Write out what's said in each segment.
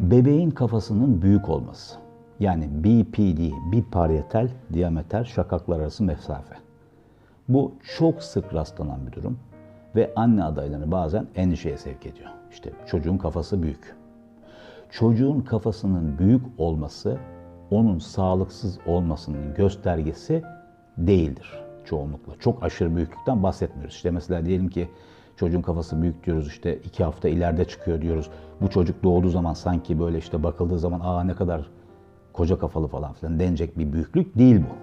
Bebeğin kafasının büyük olması. Yani BPD, biparietal diameter şakaklar arası mesafe. Bu çok sık rastlanan bir durum ve anne adaylarını bazen endişeye sevk ediyor. İşte çocuğun kafası büyük. Çocuğun kafasının büyük olması onun sağlıksız olmasının göstergesi değildir çoğunlukla. Çok aşırı büyüklükten bahsetmiyoruz. İşte mesela diyelim ki çocuğun kafası büyük diyoruz işte iki hafta ileride çıkıyor diyoruz. Bu çocuk doğduğu zaman sanki böyle işte bakıldığı zaman aa ne kadar koca kafalı falan filan denecek bir büyüklük değil bu.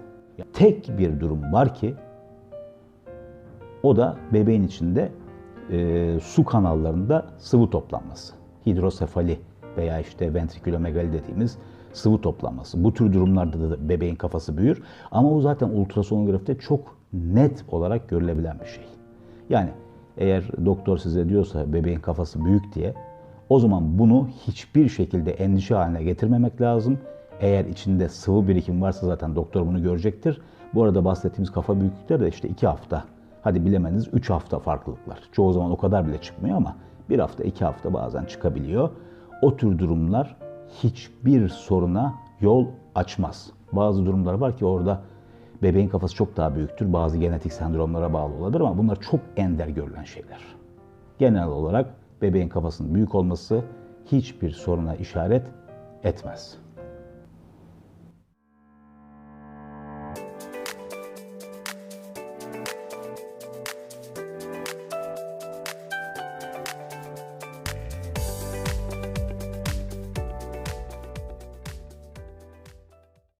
Tek bir durum var ki o da bebeğin içinde e, su kanallarında sıvı toplanması. Hidrosefali veya işte ventrikülomegali dediğimiz sıvı toplanması. Bu tür durumlarda da bebeğin kafası büyür. Ama o zaten ultrasonografide çok net olarak görülebilen bir şey. Yani eğer doktor size diyorsa bebeğin kafası büyük diye o zaman bunu hiçbir şekilde endişe haline getirmemek lazım. Eğer içinde sıvı birikim varsa zaten doktor bunu görecektir. Bu arada bahsettiğimiz kafa büyüklükleri de işte 2 hafta, hadi bilemediniz 3 hafta farklılıklar. Çoğu zaman o kadar bile çıkmıyor ama bir hafta, iki hafta bazen çıkabiliyor. O tür durumlar hiçbir soruna yol açmaz. Bazı durumlar var ki orada bebeğin kafası çok daha büyüktür. Bazı genetik sendromlara bağlı olabilir ama bunlar çok ender görülen şeyler. Genel olarak bebeğin kafasının büyük olması hiçbir soruna işaret etmez.